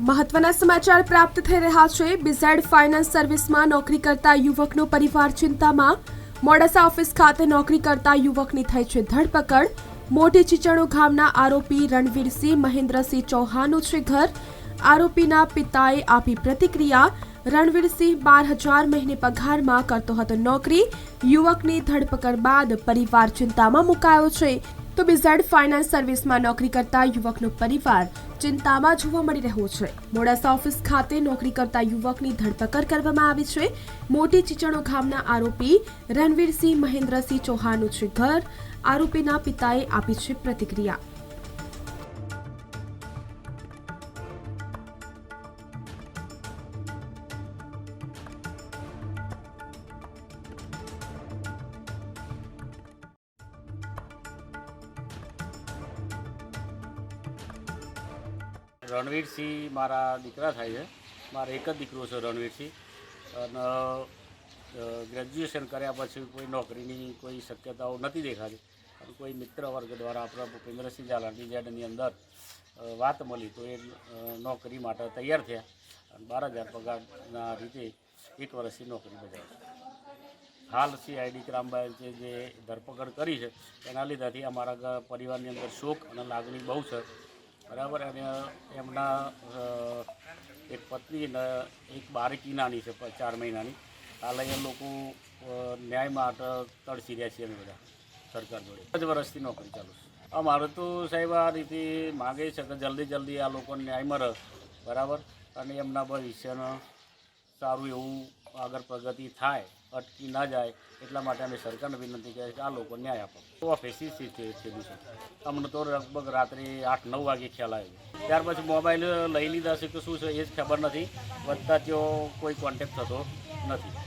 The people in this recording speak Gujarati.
મહત્વના સમાચાર પ્રાપ્ત થઈ રહ્યા છે. બિઝેડ ફાઇનાન્સ સર્વિસમાં નોકરી કરતા યુવકનો પરિવાર ચિંતામાં. મોડાસા ઓફિસ ખાતે નોકરી કરતા યુવકની થઈ છે ધરપકડ. મોટી ચીચણો ગામના આરોપી રણવીરસિંહ, મહેન્દ્રસિંહ ચૌહાણનું છે ઘર. આરોપીના પિતાએ આપી પ્રતિક્રિયા. રણવીરસિંહ બાર હજાર મહિને પગારમાં કરતો હતો નોકરી. યુવકની ધરપકડ બાદ પરિવાર ચિંતામાં મુકાયો છે. તો બિઝાર્ડ ફાઇનાન્સ સર્વિસમાં નોકરી કરતા યુવકનો પરિવાર ચિંતામાં જોવા મળી રહ્યો છે. મોડાસા ઓફિસ ખાતે નોકરી કરતા યુવકની ધરપકડ કરવામાં આવી છે. મોટી ચીચણો ગામના આરોપી રણવીરસિંહ મહેન્દ્રસિંહ ચૌહાણનું છે ઘર. આરોપીના પિતાએ આપી છે પ્રતિક્રિયા. રણવીરસિંહ મારા દીકરા થાય છે. મારે એક જ દીકરો છે રણવીરસિંહ. અને ગ્રેજ્યુએશન કર્યા પછી કોઈ નોકરીની કોઈ શક્યતાઓ નથી દેખાતી. અને કોઈ મિત્ર વર્ગ દ્વારા આપણા ભૂપેન્દ્રસિંહ ઝાલાની ઝેડની અંદર વાત મળી તો એ નોકરી માટે તૈયાર થયા. અને બાર હજાર પગારના રીતે એક વર્ષથી નોકરી બજાવી. હાલ સીઆઈડી ક્રાઇમબ્રાન્ચે જે ધરપકડ કરી છે. એના લીધેથી અમારા પરિવારની અંદર શોક અને લાગણી બહુ છે. બરાબર, અને એમના એક પત્ની અને એક બાળકી નાની છે ચાર મહિનાની. હાલ એ લોકો ન્યાય માટે તડસી રહ્યા છીએ અમે બધા, સરકાર જોડે. પાંચ વર્ષથી નોકરી ચાલુ છે. અમારે તો સાહેબ આ રીતે માગે છે કે જલ્દી જલ્દી આ લોકોને ન્યાય મળે, બરાબર? અને એમના ભવિષ્યનો સારું એવું આગળ પ્રગતિ થાય, અટકી ના જાય, એટલા માટે અમે સરકારને વિનંતી કરીએ કે આ લોકો ન્યાય આપો. તો સ્થિતિ થયેલું છે અમને તો લગભગ રાત્રે આઠ નવ વાગે ખ્યાલ આવ્યો. ત્યાર પછી મોબાઈલ લઈ લીધા છે કે શું છે એ જ ખબર નથી. વધતા તેઓ કોઈ કોન્ટેક્ટ થતો નથી.